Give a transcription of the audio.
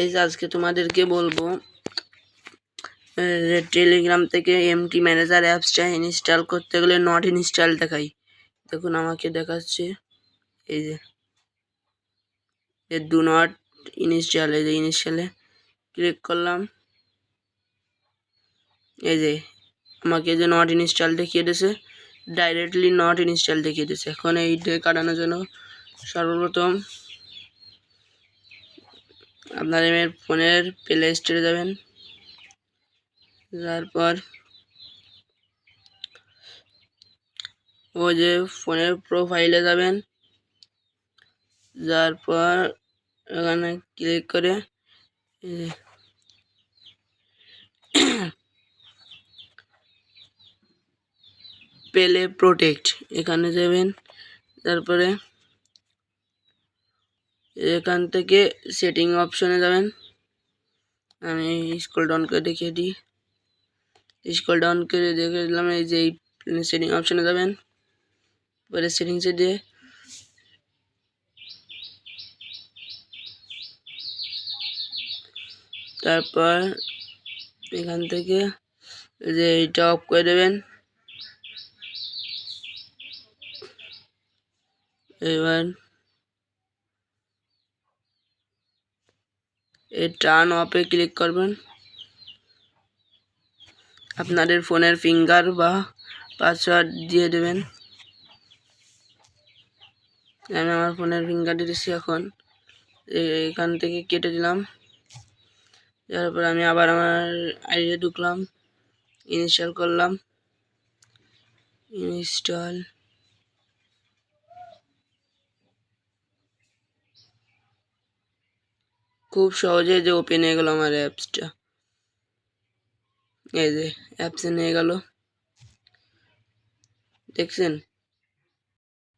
এই যে আজকে তোমাদেরকে বলব টেলিগ্রাম থেকে এমটি ম্যানেজার অ্যাপসটা ইনস্টল করতে গেলে নট ইনস্টল দেখাই। দেখুন আমাকে দেখাচ্ছে, এই যে। ডু নট ইনস্টল এই যে ইনস্টলে ক্লিক করলাম। এই যে, আমাকে যে নট ইনস্টল দেখিয়ে দিয়েছে ডাইরেক্টলি নট ইনস্টল দেখিয়ে দিয়েছে। এখন এইটা কাটানোর জন্য সর্বপ্রথম আপনার এমের ফোনের প্লে স্টোরে যাবেন। তারপর ও যে ফোনের প্রোফাইলে যাবেন। যার পর এখানে ক্লিক করে পেলে প্রোটেক্ট এখানে যাবেন। তারপরে এখান থেকে সেটিং অপশনে যাবেন। আমি স্কুল ডাউন করে দেখিয়ে দিই। স্কুল ডাউন করে দেখে দিলাম, এই যে এই সেটিং অপশনে যাবেন। পরে সেটিংসে দিয়ে তারপর এখান থেকে যে এইটা অফ করে দেবেন। এবার এই টার্ন অফে ক্লিক করবেন। আপনাদের ফোনের ফিঙ্গার বা পাসওয়ার্ড দিয়ে দেবেন। আমি আমার ফোনের ফিঙ্গার দিতেছি এখন। এখান থেকে কেটে দিলাম। তারপর আমি আবার আমার আইডিয়া ঢুকলাম। ইনস্টল করলাম। ইনস্টল খুব সহজে যে ওপেন হয়ে গেল আমার অ্যাপসটা এই যে অ্যাপসে নিয়ে গেল। দেখছেন?